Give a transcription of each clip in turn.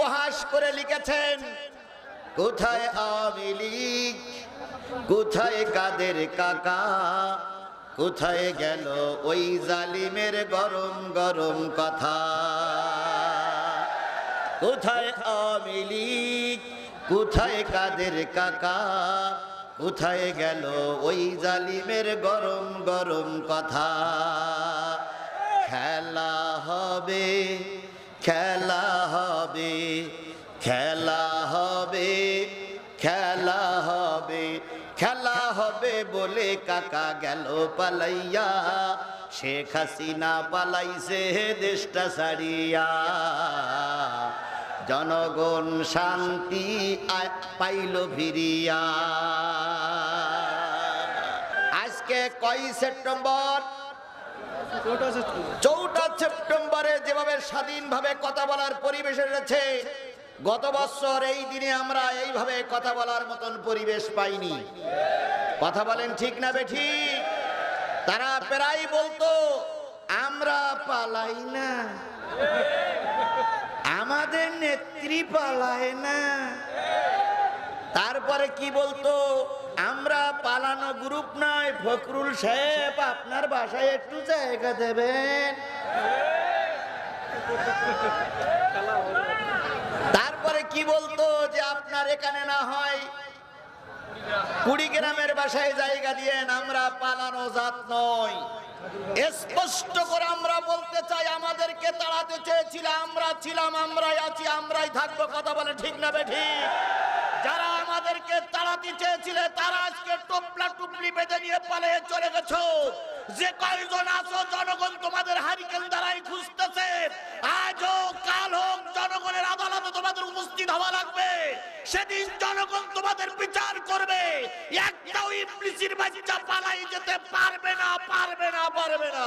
উপহাস করে লিখেছেন, কোথায় আওয়ামী লীগ কোথায় কাদের কাকা? কোথায় গেল ওই জালিমের গরম গরম কথা? কোথায় আওয়ামী লীগ কোথায় কাদের কাকা? কোথায় গেল ওই জালিমের গরম গরম কথা? খেলা হবে খেলা হবে খেলা হবে খেলা হবে খেলা হবে বলে কাকা গেল পালাইয়া। শেখ হাসিনা পালাইছে দেশটা ছাড়িয়া। জনগণ শান্তি পাইল ফিরিয়া। আজকে কয় সেপ্টেম্বর? চৌঠা সেপ্টেম্বরে। যেভাবে স্বাধীনভাবে কথা বলার পরিবেশ এসেছে, গত বছর এই দিনে আমরা এইভাবে কথা বলার মতন পরিবেশ পাইনি। কথা বলেন ঠিক না বেঠি তারা প্রায় বলতো, আমরা পালাই না। আমাদের নেত্রী পালায় না। তারপরে কি বলতো আমরা পালানো গ্রুপ নয়, ফখরুল সাহেব আপনার বাসায় একটু জায়গা দেবেন। তারপরে কি বলতো যে আপনার এখানে না হয়? কুড়িগ্রামের বাসায় জায়গা দিয়েন আমরা পালানো জাত নয় স্পষ্ট করে আমরা বলতে চাই, আমাদেরকে তাড়াতে চেয়েছিল, আমরা ছিলাম, আমরাই আছি, আমরাই থাকব, কথা বলে ঠিক না বে ঠিক? যারা আমাদেরকে তাড়াতে চেয়েছিল, তারা আজকে টোপলা টুপলি বেঁধে নিয়ে পালিয়ে চলে গেছো। যে কয়জন আছো, জনগণ তোমাদের হারিকেন দ্বারাই খুঁজতেছে। আজ হোক কাল হোক, জনগণের আদালতে তোমাদের উপস্থিত হওয়া লাগবে। সেদিন জনগণ তোমাদের বিচার করবে। একটাও ইবলিসির বাচ্চা পালাই যেতে পারবে না পারবে না পারবে না।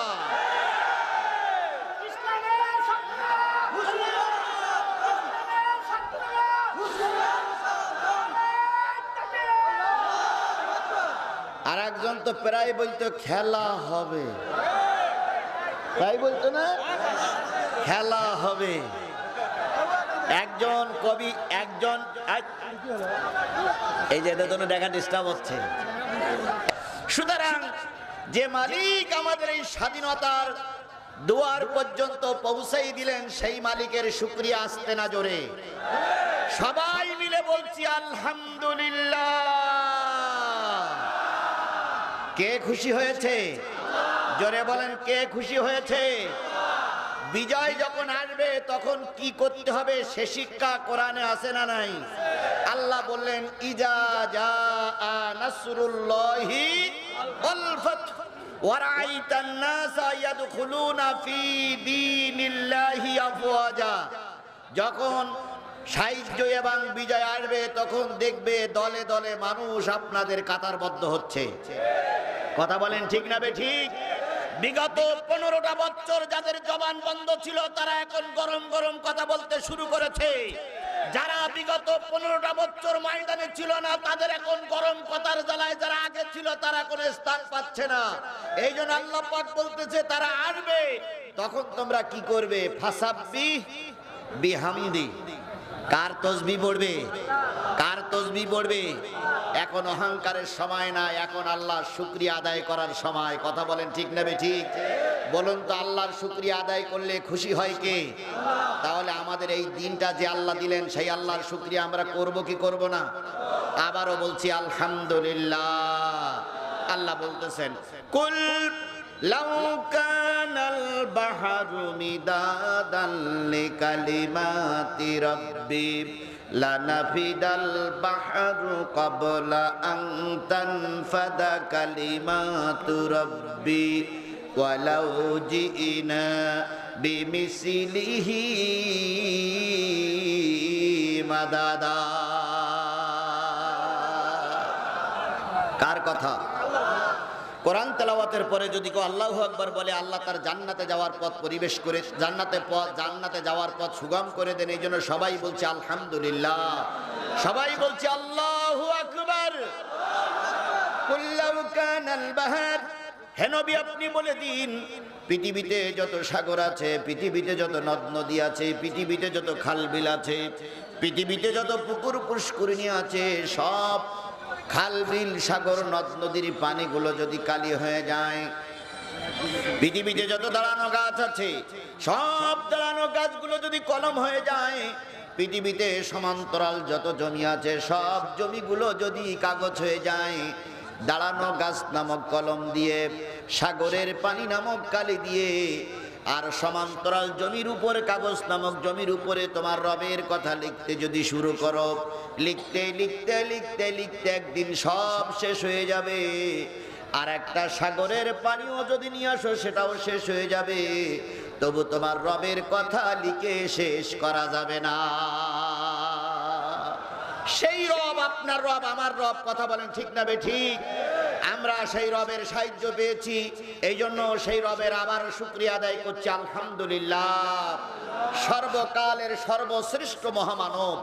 আর একজন তো প্রায় বলতো, খেলা হবে। তাই বলতো না? খেলা হবে। একজন কবি, একজন এক- এই যে এদের জন্য দেখা ডিস্টার্ব হচ্ছে। সুতরাং যে মালিক আমাদের এই স্বাধীনতার দুয়ার পর্যন্ত পৌঁছাই দিলেন, সেই মালিকের শুক্রিয়া আসতে না জোরে। সবাই মিলে বলছি, আলহামদুলিল্লাহ। কে খুশি হয়েছে? জোরে বলেন, কে খুশি হয়েছে? বিজয় যখন আসবে, তখন কি করতে হবে সে শিক্ষা কোরআনে আছে না নাই? আল্লাহ বললেন, ইজা জা নাসরুল্লাহি ওয়াল ফাত ওয়ারাইতান নাসা ইয়াদখুলুনা ফি দীনিল্লাহি আফওয়াজা। যখন সাহায্য এবং বিজয় আসবে, তখন দেখবে দলে দলে মানুষ আপনাদের কাতারবদ্ধ হচ্ছে। কথা বলেন ঠিক না ঠিক বিগত পনেরোটা বছর যাদের জবান বন্ধ ছিল, তারা এখন গরম গরম কথা বলতে শুরু করেছে। যারা বিগত পনেরোটা বছর ময়দানে ছিল না, তাদের এখন গরম কথার জ্বালায় যারা আগে ছিল, তারা কোনো স্থান পাচ্ছে না। এই জন্য আল্লাহ পাক বলতেছে, তারা আসবে তখন তোমরা কি করবে? ফাসাব্বি বিহামদি। কার তসবি পড়বে? কার তসবি পড়বে? এখন অহংকারের সময় না এখন আল্লাহর শুক্রিয়া আদায় করার সময় কথা বলেন ঠিক নেবে ঠিক বলুন তো আল্লাহর শুক্রিয়া আদায় করলে খুশি হয় কে তাহলে আমাদের এই দিনটা যে আল্লাহ দিলেন সেই আল্লাহর শুক্রিয়া আমরা করব কি করব না আবারও বলছি আলহামদুলিল্লাহ আল্লাহ বলতেছেন কুল لو كان البحر مدادا لكلمات ربي لنفد البحر قبل أن تنفد كلمات ربي ولو جئنا بمثله مددا কার কথা কোরআন তেলাওয়াতের পরে যদি কেউ আল্লাহ আকবর বলে, আল্লাহ তার জান্নাতে যাওয়ার পথ পরিবেশ করে, জান্নাতে পথ, জান্নাতে যাওয়ার পথ সুগম করে দেন, এই জন্য সবাই বলছে আলহামদুলিল্লাহ। সবাই বলছে আল্লাহ আকবার। হেনবি আপনি বলে দিন, পৃথিবীতে যত সাগর আছে, পৃথিবীতে যত নদ নদী আছে, পৃথিবীতে যত খাল বিল আছে, পৃথিবীতে যত পুকুর পুষ্করিণী আছে, সব খাল, বিল, সাগর, নদ, নদীর পানিগুলো যদি কালি হয়ে যায়, পৃথিবীতে যত দাঁড়ানো গাছ আছে, সব দাঁড়ানো গাছগুলো যদি কলম হয়ে যায়, পৃথিবীতে সমান্তরাল যত জমি আছে, সব জমিগুলো যদি কাগজ হয়ে যায়, দাঁড়ানো গাছ নামক কলম দিয়ে, সাগরের পানি নামক কালি দিয়ে আর সমান্তরাল জমির উপরে, কাগজ নামক জমির উপরে তোমার রবের কথা লিখতে যদি শুরু করো, লিখতে লিখতে লিখতে লিখতে একদিন সব শেষ হয়ে যাবে। আর একটা সাগরের পানিও যদি নিয়ে আসো, সেটাও শেষ হয়ে যাবে। তবু তোমার রবের কথা লিখে শেষ করা যাবে না। সেই রব, আপনার রব, আমার রব, কথা বলেন ঠিক না বে ঠিক? আমরা সেই রবের সাহায্য পেয়েছি এই জন্য সেই রবের আবার শুক্রিয়া আদায় করছি, আলহামদুলিল্লাহ। সর্বকালের সর্বশ্রেষ্ঠ মহামানব,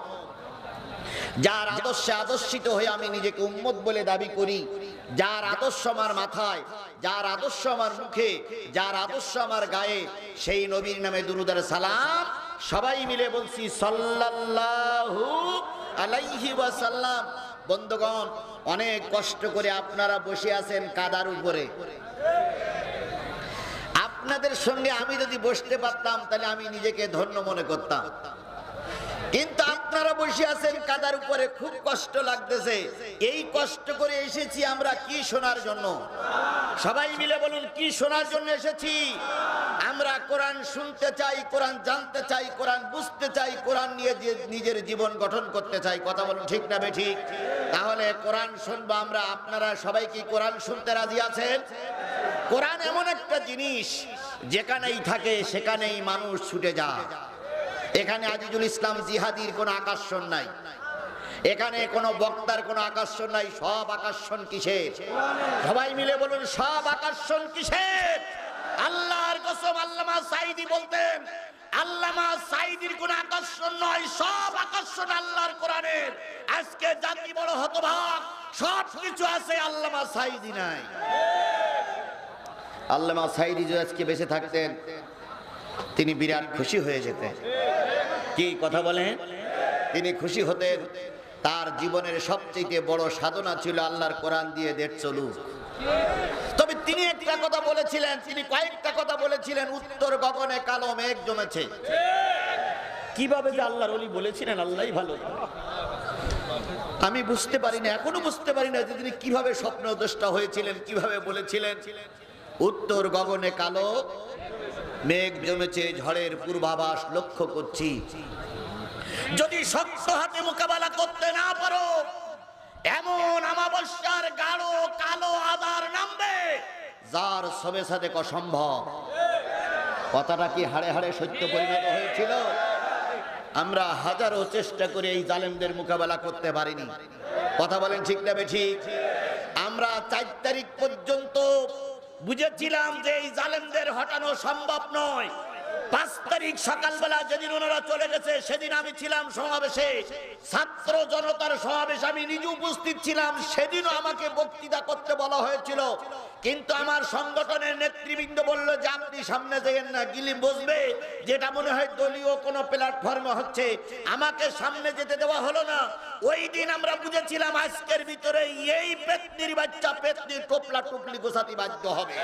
যার আদর্শে আদর্শিত হয়ে আমি নিজেকে উম্মত বলে দাবি করি, যার আদর্শ আমার মাথায়, যার আদর্শ আমার মুখে, যার আদর্শ আমার গায়ে, সেই নবীর নামে দুরুদার সালাম, সবাই মিলে বলছি, সাল্লাল্লাহু আলাইহি ওয়াসাল্লাম। বন্ধুগণ, অনেক কষ্ট করে আপনারা বসে আছেন কাদার উপরে। আপনাদের সঙ্গে আমি যদি বসতে পারতাম, তাহলে আমি নিজেকে ধন্য মনে করতাম। কিন্তু আপনারা বসে আছেন কাদার উপরে, খুব কষ্ট লাগতেছে। এই কষ্ট করে এসেছি আমরা কি শোনার জন্য? সবাই মিলে বলুন, কি শোনার জন্য এসেছি? কোরআন শুনতে চাই, কোরআন জানতে চাই, কোরআন বুঝতে চাই, কোরআন নিয়ে নিজের জীবন গঠন করতে চাই, কথা বলুন ঠিক না বে ঠিক তাহলে কোরআন শুনব আমরা, আপনারা সবাই কি কোরআন শুনতে রাজি আছেন? কোরআন এমন একটা জিনিস যেখানেই থাকে, সেখানেই মানুষ ছুটে যায়। এখানে আজিজুল ইসলাম জিহাদির কোনো আকর্ষণ নাই। এখানে কোনো বক্তার কোনো আকর্ষণ নাই, সব আকর্ষণ কিসের? সবাই মিলে বলুন, সব আকর্ষণ কিসের? আল্লাহর কসম আল্লামা সাইদি বলতেন, আল্লামা সাইদির কোন আকর্ষণ নয়, সব আকর্ষণ আল্লাহর কোরআনের। আজকে জাতি বড় হতভাগ সব কিছু আছে, আল্লামা সাইদি নাই। আল্লামা সাইদি যদি আজকে বেঁচে থাকতেন, তিনি বিরাট খুশি হয়ে যেতেন। কি কথা বলেন? তিনি খুশি হতেন, তার জীবনের সবচেয়ে বড় সাধনা ছিল আল্লাহর কোরআন দিয়ে দেড় চলুক। তিনি একটা কথা বলেছিলেন তিনি কয়েকটা কথা বলেছিলেন উত্তর গগনে কালো মেঘ জমেছে। কীভাবে যে আল্লাহর অলি বলেছিলেন আল্লাহই ভালো। আমি বুঝতে পারি না এখনও বুঝতে পারি না যে তিনি কীভাবে স্বপ্ন দৃষ্টা হয়েছিলেন কীভাবে বলেছিলেন। উত্তর গগনে কালো মেঘ জমেছে ঝড়ের পূর্বাভাস লক্ষ্য করছি। যদি শক্ত হাতে মোকাবেলা করতে না পারো এমন আমাবস্যার গাঢ় যার সবে সাথে অসম্ভব। কথাটা কি হাড়ে হাড়ে সত্য পরিণত হয়েছিল? আমরা হাজারো চেষ্টা করে এই জালেমদের মোকাবেলা করতে পারিনি। কথা বলেন ঠিক না ঠিক আমরা চার তারিখ পর্যন্ত বুঝেছিলাম যে এই জালেমদের হটানো সম্ভব নয়। পাঁচ তারিখ সকালবেলা যেদিন ওনারা চলে গেছে, সেদিন আমি ছিলাম সমাবেশে। ছাত্র জনতার সমাবেশ আমি নিজে উপস্থিত ছিলাম, সেদিনও আমাকে বক্তৃতা করতে বলা হয়েছিল। কিন্তু আমার সংগঠনের নেতৃবৃন্দ বলল যে, আপনি সামনে যেয়েন না, গিলি বসবে। যেটা মনে হয় দলীয় কোনো প্ল্যাটফর্মে হচ্ছে। আমাকে সামনে যেতে দেওয়া হলো না। ওই দিন আমরা বুঝেছিলাম আজকের ভিতরে এই পেতনির বাচ্চা, পেতনির টোপলা টুপলি গোসাতি বাধ্য হবে।